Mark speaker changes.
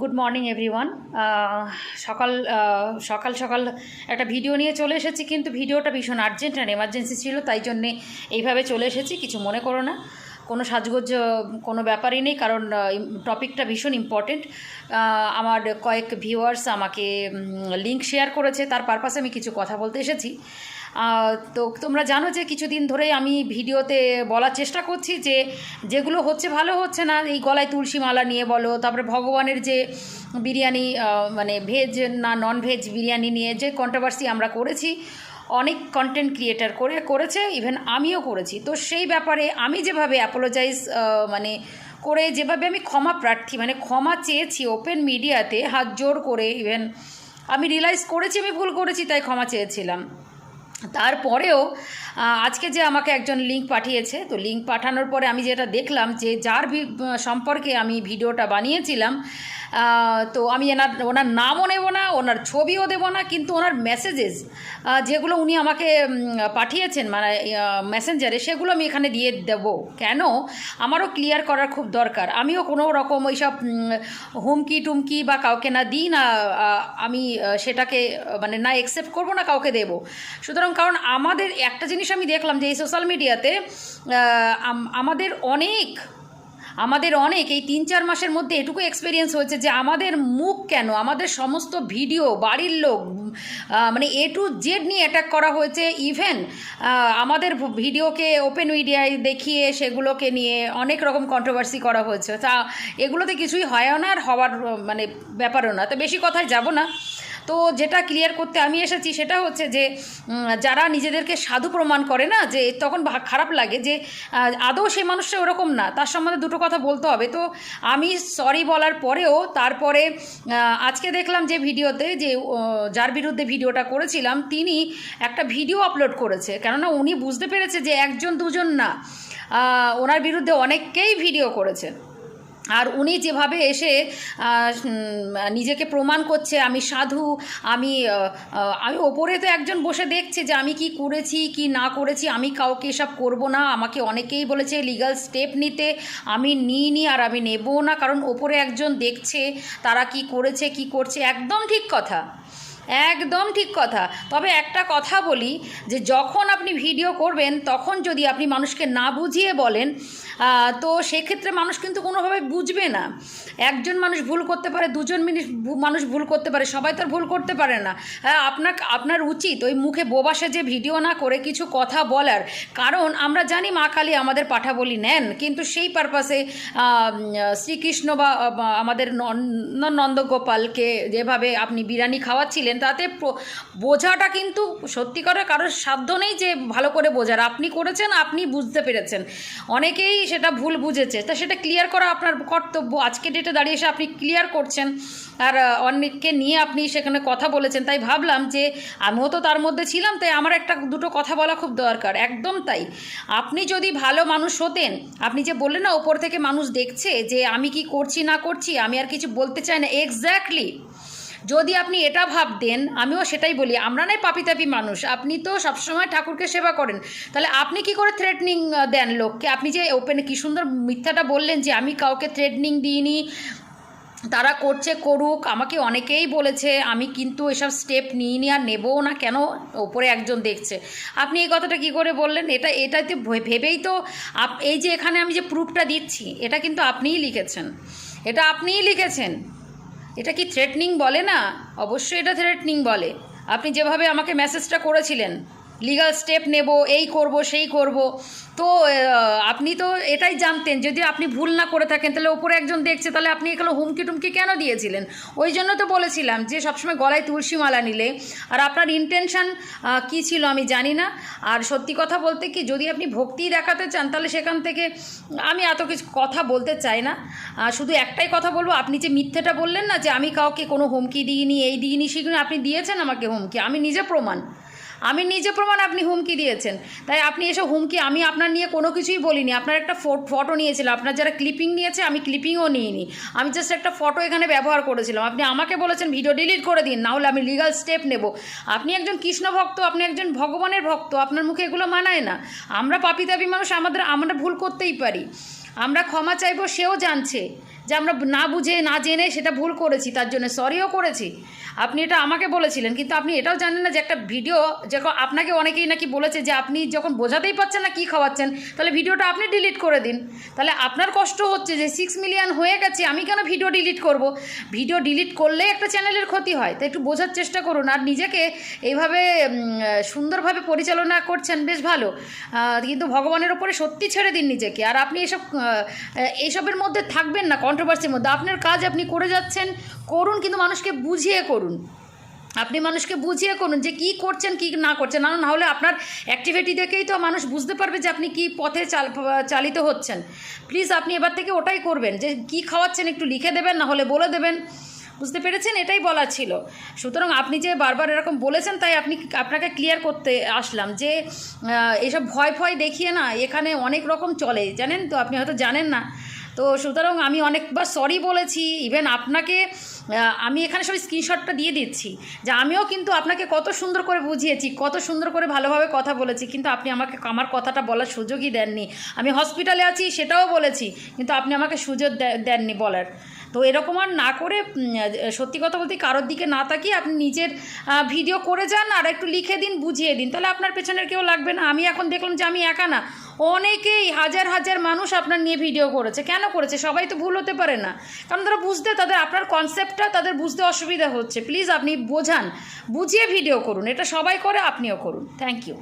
Speaker 1: Good morning everyone সকাল সকাল সকাল একটা ভিডিও নিয়ে চলে এসেছি, কিন্তু ভিডিওটা ভীষণ আর্জেন্ট আর এমার্জেন্সি ছিল, তাই জন্যে এইভাবে চলে এসেছি, কিছু মনে করো না। কোনো সাজগোজ, কোনো ব্যাপারই নেই, কারণ টপিকটা ভীষণ ইম্পর্টেন্ট আমার কয়েক ভিউয়ার্স আমাকে লিঙ্ক শেয়ার করেছে, তার পারপাসে আমি কিছু কথা বলতে এসেছি। তো তোমরা জানো যে কিছুদিন ধরেই আমি ভিডিওতে বলার চেষ্টা করছি যে যেগুলো হচ্ছে ভালো হচ্ছে না, এই গলায় তুলসী মালা নিয়ে বলো, তারপরে ভগবানের যে বিরিয়ানি মানে ভেজ না নন ভেজ বিরিয়ানি নিয়ে যে কন্ট্রোভার্সি আমরা করেছি, অনেক কন্টেন্ট ক্রিয়েটার করে, করেছে ইভেন আমিও করেছি। তো সেই ব্যাপারে আমি যেভাবে অ্যাপোলোজাইজ মানে করে যেভাবে আমি ক্ষমা প্রার্থী মানে ক্ষমা চেয়েছি ওপেন মিডিয়াতে হাত জোর করে ইভেন আমি রিয়েলাইজ করেছি, আমি ভুল করেছি, তাই ক্ষমা চেয়েছিলাম। তারপরেও আজকে যে আমাকে একজন লিঙ্ক পাঠিয়েছে, তো লিঙ্ক পাঠানোর পরে আমি যেটা দেখলাম যে যার সম্পর্কে আমি ভিডিওটা বানিয়েছিলাম তো আমি এনার, ওনার নামও নেব না, ওনার ছবিও দেব না, কিন্তু ওনার মেসেজেস যেগুলো উনি আমাকে পাঠিয়েছেন মানে মেসেঞ্জারে সেগুলো আমি এখানে দিয়ে দেব। কেন? আমারও ক্লিয়ার করার খুব দরকার। আমিও কোনো রকম ওইসব হুমকি টুমকি বা কাউকে না দিই না আমি সেটাকে মানে না একসেপ্ট করব না কাউকে দেব। সুতরাং কারণ আমাদের, একটা জিনিস আমি দেখলাম যে এই সোশ্যাল মিডিয়াতে আমাদের অনেক আমাদের অনেক, এই তিন চার মাসের মধ্যে এটুকু এক্সপিরিয়েন্স হয়েছে যে আমাদের মুখ কেন, আমাদের সমস্ত ভিডিও বাড়ির লোক মানে এ টু জেড নিয়ে অ্যাটাক করা হয়েছে। ইভেন আমাদের ভিডিওকে ওপেন মিডিয়ায় দেখিয়ে সেগুলোকে নিয়ে অনেক রকম কন্ট্রোভার্সি করা হয়েছে। তা এগুলোতে কিছুই হয়ও না আর হওয়ার মানে ব্যাপারও না। তো বেশি কথায় যাব না। তো যেটা ক্লিয়ার করতে আমি এসেছি সেটা হচ্ছে যে যারা নিজেদেরকে সাধু প্রমাণ করে না, যে তখন খারাপ লাগে যে আদৌ সেই মানুষটা ওরকম না, তার সম্বন্ধে দুটো কথা বলতে হবে। তো আমি সরি বলার পরেও তারপরে আজকে দেখলাম যে ভিডিওতে যে যার বিরুদ্ধে ভিডিওটা করেছিলাম, তিনি একটা ভিডিও আপলোড করেছে। কেননা উনি বুঝতে পেরেছে যে একজন দুজন না ওনার বিরুদ্ধে অনেককেই ভিডিও করেছে। আর উনি যেভাবে এসে নিজেকে প্রমাণ করছে, আমি সাধু, আমি আমি ওপরে তো একজন বসে দেখছে যে আমি কি করেছি, কি না করেছি, আমি কাউকে এসব করব না, আমাকে অনেকেই বলেছে লিগাল স্টেপ নিতে, আমি নিইনি আর আমি নেবও না, কারণ ওপরে একজন দেখছে, তারা কি করেছে, কি করছে, একদম ঠিক কথা। একদম ঠিক কথা। তবে একটা কথা বলি যে যখন আপনি ভিডিও করবেন, তখন যদি আপনি মানুষকে না বুঝিয়ে বলেন তো সেক্ষেত্রে মানুষ কিন্তু কোনোভাবে বুঝবে না। একজন মানুষ ভুল করতে পারে, দুজন মিনিট মানুষ ভুল করতে পারে, সবাই তো ভুল করতে পারে না। হ্যাঁ আপনার আপনার উচিত ওই মুখে বোবাসে যে ভিডিও না করে কিছু কথা বলার। কারণ আমরা জানি মা কালী আমাদের পাঠাবলি নেন, কিন্তু সেই পারপাসে শ্রীকৃষ্ণ বা আমাদের নন- নন্দগোপালকে যেভাবে আপনি বিরিয়ানি খাওয়াচ্ছিলেন তাতে বোঝাটা কিন্তু সত্যি করে কারোর সাধ্য নেই যে ভালো করে বোঝার। আপনি করেছেন, আপনি বুঝতে পেরেছেন। অনেকেই সেটা ভুল বুঝেছে। তা সেটা ক্লিয়ার করা আপনার কর্তব্য। আজকে ডেটে দাঁড়িয়ে এসে আপনি ক্লিয়ার করছেন। আর অনেককে নিয়ে আপনি সেখানে কথা বলেছেন। তাই ভাবলাম যে, আমিও তো তার মধ্যে ছিলাম, তাই আমার একটা দুটো কথা বলা খুব দরকার। একদম তাই। আপনি যদি ভালো মানুষ হতেন, আপনি যে বললেন না ওপর থেকে মানুষ দেখছে যে আমি কি করছি, না করছি, আমি আর কিছু বলতে চাই না। এক্স্যাক্টলি যদি আপনি এটা ভাবতেন, আমিও সেটাই বলি। আমরা নাই পাপি তাপি মানুষ। আপনি তো সবসময় ঠাকুরকে সেবা করেন। তাহলে আপনি কি করে থ্রেটনিং দেন লোককে? আপনি যে ওপেনে কি সুন্দর মিথ্যাটা বললেন যে, আমি কাউকে থ্রেটনিং দিইনি। তারা করছে করুক। আমাকে অনেকেই বলেছে, আমি কিন্তু এসব স্টেপ নিইনি আর নেবও না। কেন ওপরে একজন দেখছে? আপনি এই কথাটা কি করে বললেন? এটা এটাতে ভেবেই তো এই যে এখানে আমি যে প্রুফটা দিচ্ছি, এটা কিন্তু আপনিই লিখেছেন। এটা আপনিই লিখেছেন। এটা কি থ্রেটনিং বলে না? অবশ্যই এটা থ্রেটনিং বলে। আপনি যেভাবে আমাকে মেসেজটা করেছিলেন লিগাল স্টেপ নেব, এই করব, সেই করব। তো আপনি তো এটাই জানতেন, যদি আপনি ভুল না করে থাকেন, তাহলে ওপরে একজন দেখছে, তাহলে আপনি এগুলো হুমকি টুমকি কেন দিয়েছিলেন? ওই জন্য তো বলেছিলাম যে, সবসময় গলায় তুলসী মালা নিলে। আর আপনার ইন্টেনশন কী ছিল আমি জানি না। আর সত্যি কথা বলতে কি, যদি আপনি ভক্তি দেখাতে চান, তাহলে সেখান থেকে আমি এত কিছু কথা বলতে চাই না। শুধু একটাই কথা বলব, আপনি যে মিথ্যেটা বললেন না, যে আমি কাউকে কোনো হুমকি দিইনি, এই দিইনি, সেগুলো আপনি দিয়েছেন আমাকে হুমকি, আমি নিজে প্রমাণ। আমি নিজে প্রমাণ আপনি হুমকি দিয়েছেন। তাই আপনি এসে হুমকি আমি আপনার নিয়ে কোনো কিছুই বলিনি। আপনার একটা ফটো নিয়েছিলাম আপনার যারা ক্লিপিং নিয়েছে, আমি ক্লিপিংও নিইনি। আমি জাস্ট একটা ফটো এখানে ব্যবহার করেছিলাম। আপনি আমাকে বলেছেন, ভিডিও ডিলিট করে দিন না হলে আমি লিগাল স্টেপ নেব। আপনি একজন কৃষ্ণ ভক্ত, আপনি একজন ভগবানের ভক্ত, আপনার মুখে এগুলো মানায় না। আমরা পাপি তাপি মানুষ, আমাদের, আমরা ভুল করতেই পারি। আমরা ক্ষমা চাইব, সেও জানছে। যে আমরা না বুঝে, না জেনে সেটা ভুল করেছি, তার জন্য সরিও করেছি। আপনি এটা আমাকে বলেছিলেন, কিন্তু আপনি এটাও জানেন না যে একটা ভিডিও যখন আপনাকে অনেকেই নাকি বলেছে যে আপনি যখন বোঝাতেই পারছেন না কী খাওয়াচ্ছেন, তাহলে ভিডিওটা আপনি ডিলিট করে দিন। তাহলে আপনার কষ্ট হচ্ছে যে সিক্স মিলিয়ন হয়ে গেছে, আমি কেন ভিডিও ডিলিট করব? ভিডিও ডিলিট করলে একটা চ্যানেলের ক্ষতি হয় তো একটু বোঝার চেষ্টা করুন। আর নিজেকে এইভাবে সুন্দরভাবে পরিচালনা করছেন, বেশ ভালো। কিন্তু ভগবানের ওপরে সত্যি ছেড়ে দিন নিজেকে। আর আপনি এসব এইসবের মধ্যে থাকবেন না কন্ট্রোভার্সির মধ্যে। আপনার কাজ আপনি করে যাচ্ছেন, করুন কিন্তু মানুষকে বুঝিয়ে করুন। আপনি মানুষকে বুঝিয়ে করুন যে কি করছেন, কি না করছেন। না না হলে আপনার অ্যাক্টিভিটি দেখেই তো মানুষ বুঝতে পারবে যে আপনি কি পথে চাল, চালিত হচ্ছেন। প্লিজ আপনি এবার থেকে ওটাই করবেন যে কি খাওয়াচ্ছেন একটু লিখে দেবেন, না হলে বলে দেবেন। বুঝতে পেরেছেন? এটাই বলা ছিল। সুতরাং আপনি যে বারবার এরকম বলেছেন, তাই আপনি আপনাকে ক্লিয়ার করতে আসলাম যে এসব ভয় ভয় দেখিয়ে না এখানে অনেক রকম চলে, জানেন তো? আপনি হয়তো জানেন না। তো সুতরাং আমি অনেকবার সরি বলেছি। ইভেন আপনাকে আমি এখানে সব স্ক্রিনশটটা দিয়ে দিচ্ছি যে আমিও কিন্তু আপনাকে কত সুন্দর করে বুঝিয়েছি, কত সুন্দর করে ভালোভাবে কথা বলেছি, কিন্তু আপনি আমাকে আমার কথাটা বলার সুযোগই দেননি। আমি হসপিটালে আছি, সেটাও বলেছি, কিন্তু আপনি আমাকে সুযোগ দেননি বলার। তো এরকম আর না করে সত্যি কথা বলতে কারোর দিকে না তাকিয়ে আপনি নিজের ভিডিও করে যান আর একটু লিখে দিন, বুঝিয়ে দিন। তাহলে আপনার পেছনের কেউ লাগবে না। আমি এখন দেখলাম যে আমি একা না। অনেকেই হাজার হাজার মানুষ আপনার নিয়ে ভিডিও করেছে। কেন করেছে? সবাই তো ভুল হতে পারে না। কারণ তারা বুঝতে, তাদের আপনার কনসেপ্টটা তাদের বুঝতে অসুবিধা হচ্ছে। প্লিজ আপনি বোঝান, বুঝিয়ে ভিডিও করুন। এটা সবাই করে, আপনিও করুন। Thank you